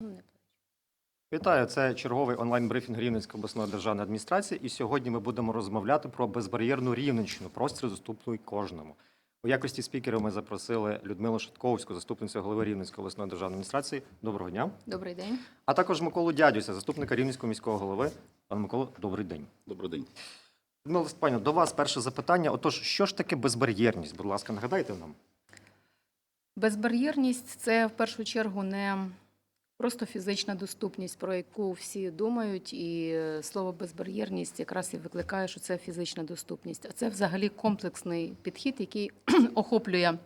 Ну, Вітаю, це черговий онлайн-брифінг Рівненської обласної державної адміністрації. І сьогодні ми будемо розмовляти про безбар'єрну Рівненщину, простір доступний кожному. У якості спікерів ми запросили Людмилу Шатковську, заступницю голови Рівненської обласної державної адміністрації. Доброго дня. Добрий день. А також Миколу Дядюся, заступника Рівненського міського голови. Пане Миколо, добрий день. Добрий день. Людмила Степанівна, до вас перше запитання. Отож, що ж таке безбар'єрність? Будь ласка, нагадайте нам. Безбар'єрність це в першу чергу не просто фізична доступність, про яку всі думають, і е, слово безбар'єрність якраз і викликає, що це фізична доступність. А це взагалі комплексний підхід, який охоплює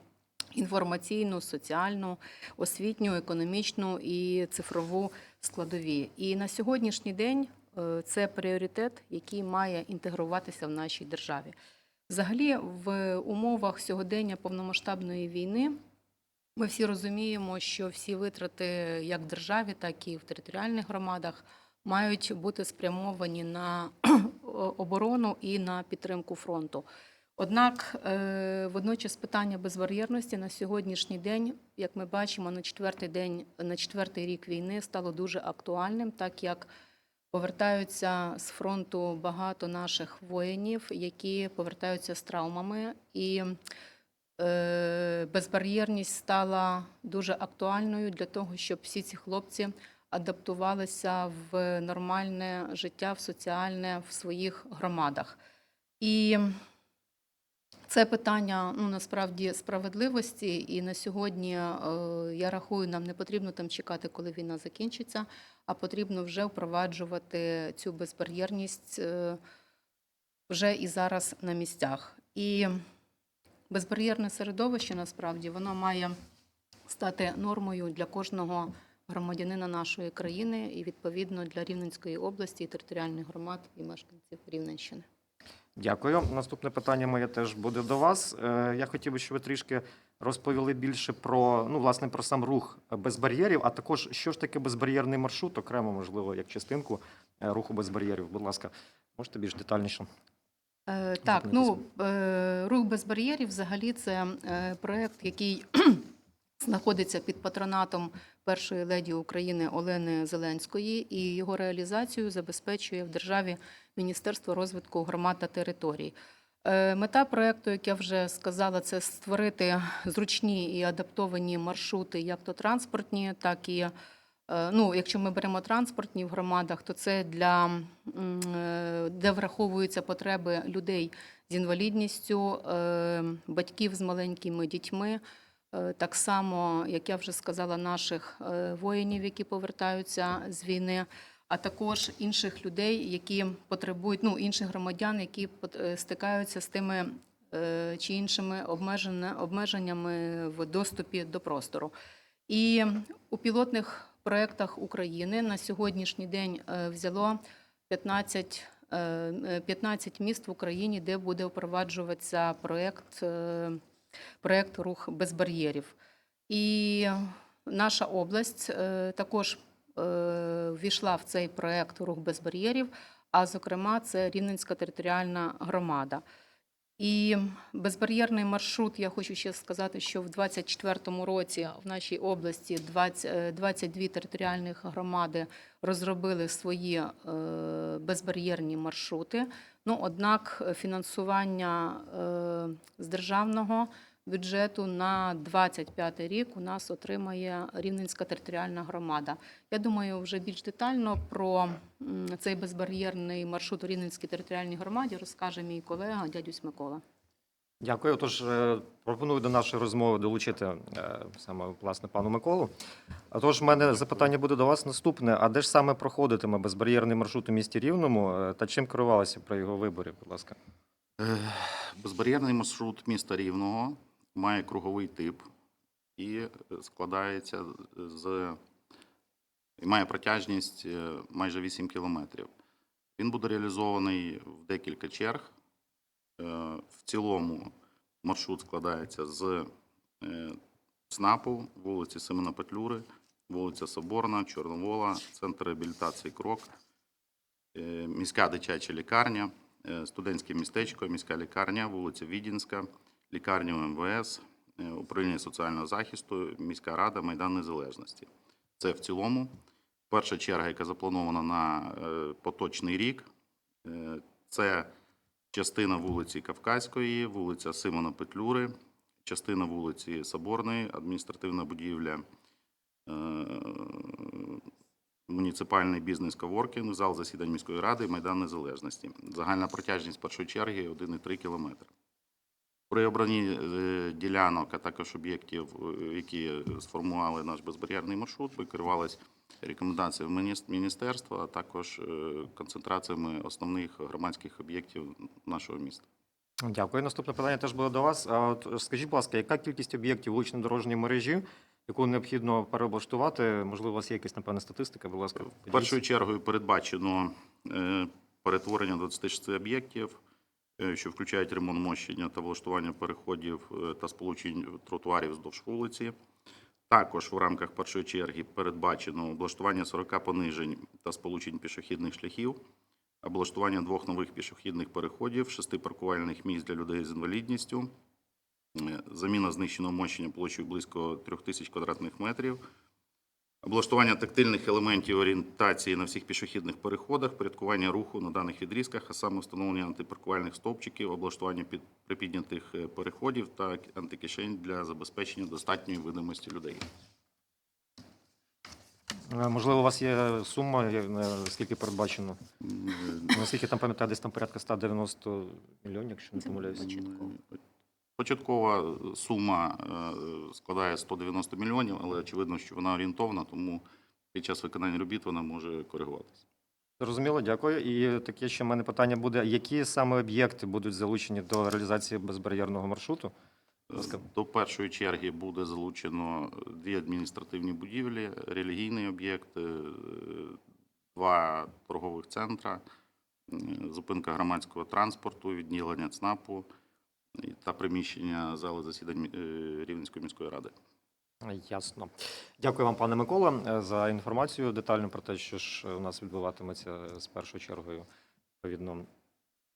інформаційну, соціальну, освітню, економічну і цифрову складові. І на сьогоднішній день е, це пріоритет, який має інтегруватися в нашій державі. Взагалі, в умовах сьогодення повномасштабної війни ми всі розуміємо, що всі витрати як в державі, так і в територіальних громадах мають бути спрямовані на оборону і на підтримку фронту. Однак е, водночас питання безбар'єрності на сьогоднішній день, як ми бачимо, на четвертий день, на четвертий рік війни стало дуже актуальним, так як повертаються з фронту багато наших воїнів, які повертаються з травмами і безбар'єрність стала дуже актуальною для того, щоб всі ці хлопці адаптувалися в нормальне життя, в соціальне в своїх громадах. І це питання ну насправді справедливості, і на сьогодні е, я рахую, нам не потрібно там чекати, коли війна закінчиться, а потрібно вже впроваджувати цю безбар'єрність е, вже і зараз на місцях. І безбар'єрне середовище насправді воно має стати нормою для кожного громадянина нашої країни і відповідно для Рівненської області територіальних громад і мешканців Рівненщини. Дякую. Наступне питання моє теж буде до вас. Е, Я хотів би, щоб ви трішки розповіли більше про ну, власне, про сам рух без бар'єрів, а також що ж таке безбар'єрний маршрут, окремо, можливо, як частинку е, руху без бар'єрів. Будь ласка, можете більш детальніше? Е, Так, ну е, рух без бар'єрів взагалі це е, проект, який знаходиться під патронатом першої леді України Олени Зеленської, і його реалізацію забезпечує в державі Міністерство розвитку громад та територій. Мета проекту, як я вже сказала, це створити зручні і адаптовані маршрути, як то транспортні, так і Ну, якщо ми беремо транспортні в громадах, то це для е, де враховуються потреби людей з інвалідністю, е, батьків з маленькими дітьми. Е, Так само, як я вже сказала, наших е, воїнів, які повертаються з війни, а також інших людей, які потребують, ну інших громадян, які е, стикаються з тими е, чи іншими обмеженнями в доступі до простору. І у пілотних проєктах України на сьогоднішній день е, взяло 15, е, е, 15 міст в Україні, де буде впроваджуватися проєкт, е, проєкт рух без бар'єрів. І наша область е, також е, ввійшла в цей проєкт рух без бар'єрів, а зокрема, це Рівненська територіальна громада. І безбар'єрний маршрут, я хочу ще сказати, що в 2024 році в нашій області 20, е, 22 територіальних громади розробили свої е, безбар'єрні маршрути. Ну, однак е, фінансування е, з державного бюджету на 25 рік у нас отримає Рівненська територіальна громада. Я думаю, вже більш детально про цей безбар'єрний маршрут у Рівненській територіальній громаді розкаже мій колега дядюсь Микола. Дякую. Тож е, пропоную до нашої розмови долучити е, саме власне пану Миколу. А тож, в мене запитання буде до вас наступне: а де ж саме проходитиме безбар'єрний маршрут у місті Рівному е, та чим керувалися при його виборі? Будь ласка. Безбар'єрний маршрут міста Рівного має круговий тип і е, складається з і має протяжність е, майже 8 кілометрів. Він буде реалізований в декілька черг. Е, В цілому маршрут складається з ЦНАПу, вулиці Семена Петлюри, вулиця Соборна, Чорновола, центр реабілітації Крок, міська дитяча лікарня, студентське містечко, міська лікарня, вулиця Відінська, лікарня МВС, е, управління соціального захисту, міська рада, Майдан Незалежності. Це в цілому. Перша черга, яка запланована на е, поточний рік, е, це частина вулиці Кавказької, вулиця Симона Петлюри, частина вулиці Соборної, адміністративна будівля, муніципальний бізнес коворкінг, зал засідань міської ради, Майдан Незалежності. Загальна протяжність першої черги 1,3 кілометри. При обранні е, ділянок, а також об'єктів, е, які сформували наш безбар'єрний маршрут, ми керувалися рекомендаціями міністерства, а також е, концентраціями основних громадських об'єктів нашого міста. Дякую. Наступне питання теж буде до вас. Скажіть, будь ласка, яка кількість об'єктів вулично-дорожньої мережі, яку необхідно переоблаштувати? Можливо, у вас є якась напевне статистика? Будь ласка, поділіться. Першою чергою передбачено перетворення 26 об'єктів, що включають ремонт мощення та влаштування переходів е, та сполучень тротуарів вздовж вулиці. Також в рамках першої черги передбачено облаштування 40 понижень та сполучень пішохідних шляхів, облаштування двох нових пішохідних переходів, шести паркувальних місць для людей з інвалідністю, е, заміна знищеного мощення площею близько 3000 квадратних метрів, Облаштування тактильних елементів орієнтації на всіх пішохідних переходах, порядкування руху на даних відрізках, а саме встановлення антипаркувальних стовпчиків, облаштування під припіднятих е, переходів та антикишень для забезпечення достатньої видимості людей. Е, Можливо, у вас є сума, е, скільки передбачено? Наскільки там пам'ятаю, десь там порядка 190 мільйонів, якщо не помиляюся. Початкова сума е, складає 190 мільйонів, але очевидно, що вона орієнтовна, тому під час виконання робіт вона може коригуватися. Зрозуміло, дякую. І таке ще в мене питання буде: які саме об'єкти будуть залучені до реалізації безбар'єрного маршруту? До першої черги буде залучено дві адміністративні будівлі, релігійний об'єкт, е, два торгових центра, е, зупинка громадського транспорту, відділення ЦНАПу та приміщення зали засідань е, Рівненської міської ради. Ясно. Дякую вам, пане Микола, е, за інформацію детальну про те, що ж у нас відбуватиметься з першою чергою відповідно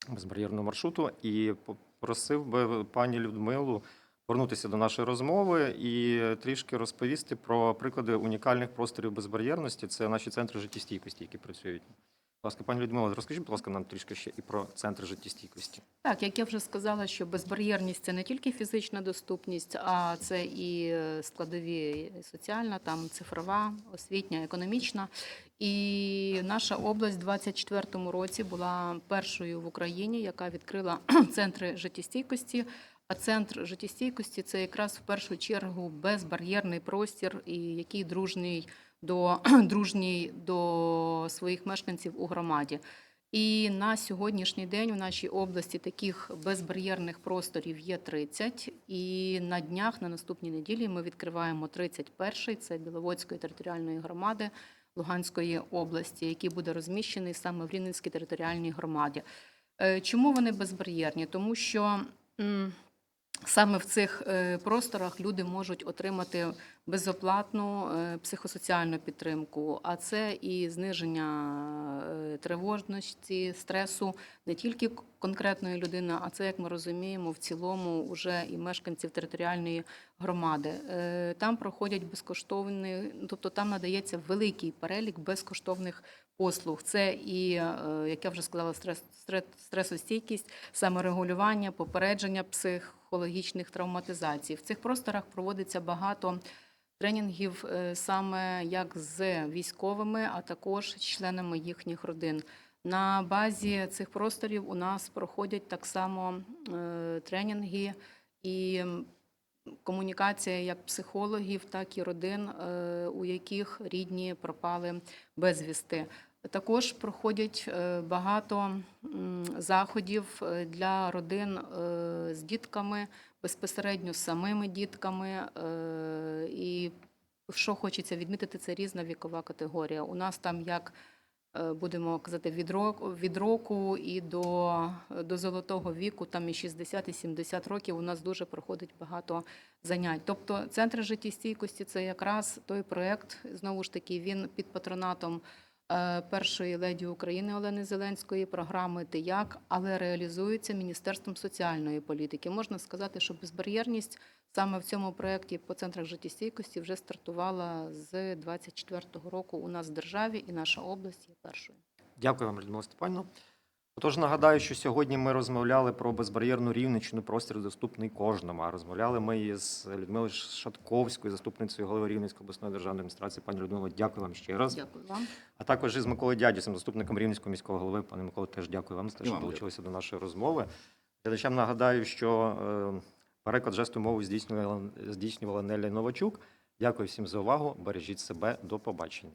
безбар'єрного маршруту. І попросив би пані Людмилу повернутися до нашої розмови і трішки розповісти про приклади унікальних просторів безбар'єрності. Це наші центри життєстійкості, які працюють. Ласка, пані Людмила, розкажіть, будь ласка, нам трішки ще і про центри життєстійкості. Так, як я вже сказала, що безбар'єрність це не тільки фізична доступність, а це і е, складові і соціальна, там цифрова, освітня, економічна. І наша область у 2024 році була першою в Україні, яка відкрила центри життєстійкості. А центр життєстійкості це якраз в першу чергу безбар'єрний простір, і який дружній до дружній до своїх мешканців у громаді. І на сьогоднішній день у нашій області таких безбар'єрних просторів є 30. І на днях, на наступній неділі, ми відкриваємо 31-й, це Біловодської територіальної громади Луганської області, який буде розміщений саме в Рівненській територіальній громаді. Е, Чому вони безбар'єрні? Тому що саме в цих е, просторах люди можуть отримати безоплатну е, психосоціальну підтримку, а це і зниження е, тривожності, стресу не тільки конкретної людини, а це, як ми розуміємо, в цілому вже і мешканців територіальної громади. Там проходять безкоштовні, тобто там надається великий перелік безкоштовних послуг. Це і, як я вже сказала, стрес, стрес, стресостійкість, саморегулювання, попередження психологічних травматизацій. В цих просторах проводиться багато тренінгів е, саме як з військовими, а також членами їхніх родин. На базі цих просторів у нас проходять так само е, тренінги і комунікація як психологів, так і родин, е, у яких рідні пропали безвісти. Також проходять е, багато заходів е, для родин е, з дітками, безпосередньо з самими дітками. І що хочеться відмітити, це різна вікова категорія. У нас там як будемо казати, від року, від року і до, до золотого віку, там і 60, і 70 років у нас дуже проходить багато занять. Тобто центр життєстійкості це якраз той проєкт, знову ж таки, він під патронатом першої леді України Олени Зеленської, програми «Ти як», але реалізується Міністерством соціальної політики. Можна сказати, що безбар'єрність саме в цьому проєкті по центрах життєстійкості вже стартувала з 24-го року у нас в державі, і наша область є першою. Дякую вам, Людмила Степанівна. Отож, нагадаю, що сьогодні ми розмовляли про безбар'єрну рівничну простір доступний кожному. А розмовляли ми із Людмилою Шатковською, заступницею голови Рівненської обласної державної адміністрації. Пані Людмило, дякую вам ще раз. Дякую вам. А також із Миколою Дядісом, заступником Рівненського міського голови. Пане Миколо, теж дякую вам за те, що вам долучилися до нашої розмови. Глядачам нагадаю, що е, переклад жесту мови здійснювала, здійснювала Неля Новачук. Дякую всім за увагу. Бережіть себе. До побачення.